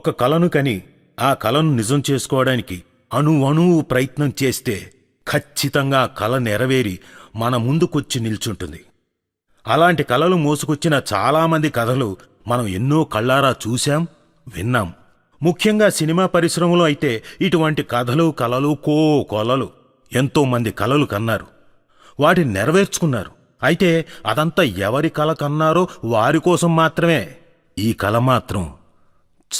ఒక కలను కని ఆ కలను నిజం చేసుకోవడానికి అణువణువు ప్రయత్నం చేస్తే ఖచ్చితంగా కళ కల నెరవేరి మన ముందుకొచ్చి నిల్చుంటుంది. అలాంటి కలలు మోసుకొచ్చిన చాలామంది కథలు మనం ఎన్నో కళ్ళారా చూశాం విన్నాం. ముఖ్యంగా సినిమా పరిశ్రమలో అయితే ఇటువంటి కథలు కలలు కో కొలలు ఎంతోమంది కళలు కలలు కన్నారు. వాటిని నెరవేర్చుకున్నారు. అయితే అదంతా ఎవరి కల కన్నారో వారి కోసం మాత్రమే. ఈ కల మాత్రం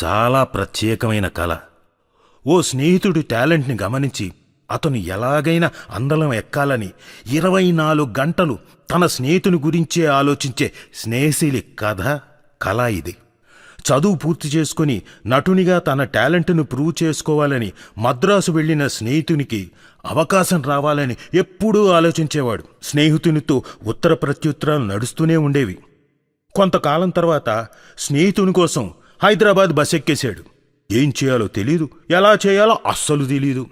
చాలా ప్రత్యేకమైన కళ. ఓ స్నేహితుడి టాలెంట్ని గమనించి అతను ఎలాగైనా అందలం ఎక్కాలని ఇరవై నాలుగు గంటలు తన స్నేహితుని గురించే ఆలోచించే స్నేహశీలి కథ కళ ఇది. చదువు పూర్తి చేసుకుని నటునిగా తన టాలెంట్ను ప్రూవ్ చేసుకోవాలని మద్రాసు వెళ్ళిన స్నేహితునికి అవకాశం రావాలని ఎప్పుడూ ఆలోచించేవాడు. స్నేహితునితో ఉత్తర ప్రత్యుత్తరాలు నడుస్తూనే ఉండేవి. కొంతకాలం తర్వాత స్నేహితుని కోసం హైదరాబాద్ బస్ ఎక్కేశాడు ఏం చేయాలో తెలీదు ఎలా చేయాలో అస్సలు తెలీదు.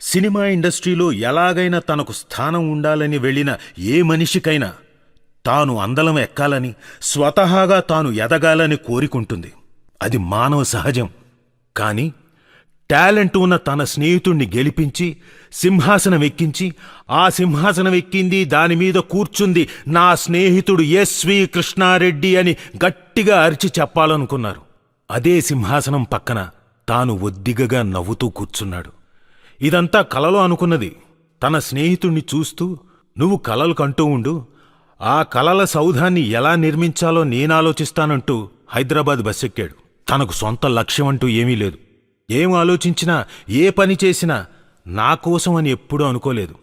సినిమా ఇండస్ట్రీలో ఎలాగైనా తనకు స్థానం ఉండాలని వెళ్ళిన ఏ మనిషికైనా తాను అందలం ఎక్కాలని స్వతహాగా తాను ఎదగాలని కోరికుంటుంది. అది మానవ సహజం. కానీ టాలెంట్ ఉన్న తన స్నేహితుణ్ణి గెలిపించి సింహాసనం ఎక్కించి ఆ సింహాసనం ఎక్కింది దాని మీద కూర్చుంది నా స్నేహితుడు ఎస్వి కృష్ణారెడ్డి అని గట్టిగా అరిచి చెప్పాలనుకున్నారు. అదే సింహాసనం పక్కన తాను ఒద్దిగగా నవ్వుతూ కూర్చున్నాడు. ఇదంతా కలలో అనుకున్నది. తన స్నేహితుణ్ణి చూస్తూ నువ్వు కలలు కంటూ ఉండు. ఆ కలల సౌధాన్ని ఎలా నిర్మించాలో నేనాలోచిస్తానంటూ హైదరాబాద్ బస్సెక్కాడు. తనకు సొంత లక్ష్యం అంటూ ఏమీ లేదు. ఏం ఆలోచించినా ఏ పని చేసినా నా కోసం అని ఎప్పుడూ అనుకోలేదు.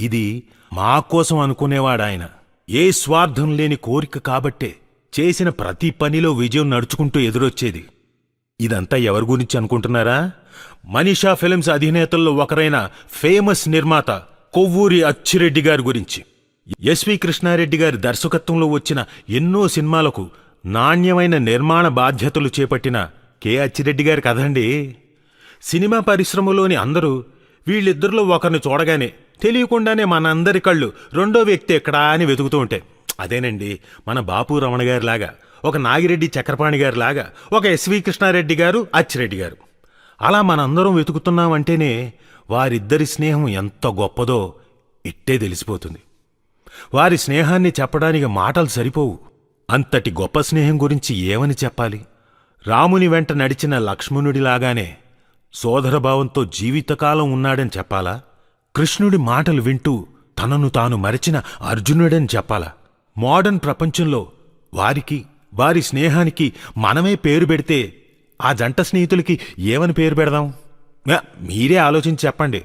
ఇది మా కోసం అనుకునేవాడాయన. ఏ స్వార్థం లేని కోరిక కాబట్టే చేసిన ప్రతి పనిలో విజయం నడుచుకుంటూ ఎదురొచ్చేది. ఇదంతా ఎవరి గురించి అనుకుంటున్నారా? మనీషా ఫిలిమ్స్ అధినేతల్లో ఒకరైన ఫేమస్ నిర్మాత కొవ్వూరి అచ్చిరెడ్డి గారి గురించి. ఎస్వి కృష్ణారెడ్డి గారి దర్శకత్వంలో వచ్చిన ఎన్నో సినిమాలకు నాణ్యమైన నిర్మాణ బాధ్యతలు చేపట్టిన కె అచ్చిరెడ్డి గారి కథండి సినిమా పరిశ్రమలోని అందరూ వీళ్ళిద్దరిలో ఒకరిని చూడగానే తెలియకుండానే మనందరి కళ్ళు రెండో వ్యక్తి ఎక్కడా అని వెతుకుతూ ఉంటాయి. అదేనండి మన బాపు రమణ గారిలాగా ఒక నాగిరెడ్డి చక్రపాణి గారిలాగా ఒక ఎస్వి కృష్ణారెడ్డి గారు అచ్చిరెడ్డి గారు. అలా మనందరం వెతుకుతున్నామంటేనే వారిద్దరి స్నేహం ఎంత గొప్పదో ఇట్టే తెలిసిపోతుంది. వారి స్నేహాన్ని చెప్పడానికి మాటలు సరిపోవు. అంతటి గొప్ప స్నేహం గురించి ఏమని చెప్పాలి? రాముని వెంట నడిచిన లక్ష్మణుడిలాగానే సోదరభావంతో జీవితకాలం ఉన్నాడని చెప్పాలా? కృష్ణుడి మాటలు వింటూ తనను తాను మరిచిన అర్జునుడని చెప్పాలా? మోడర్న్ ప్రపంచంలో వారికి వారి స్నేహానికి మనమే పేరు పెడితే ఆ జంట స్నేహితులకి ఏమని పేరు పెడదాం? మీరే ఆలోచించి చెప్పండి.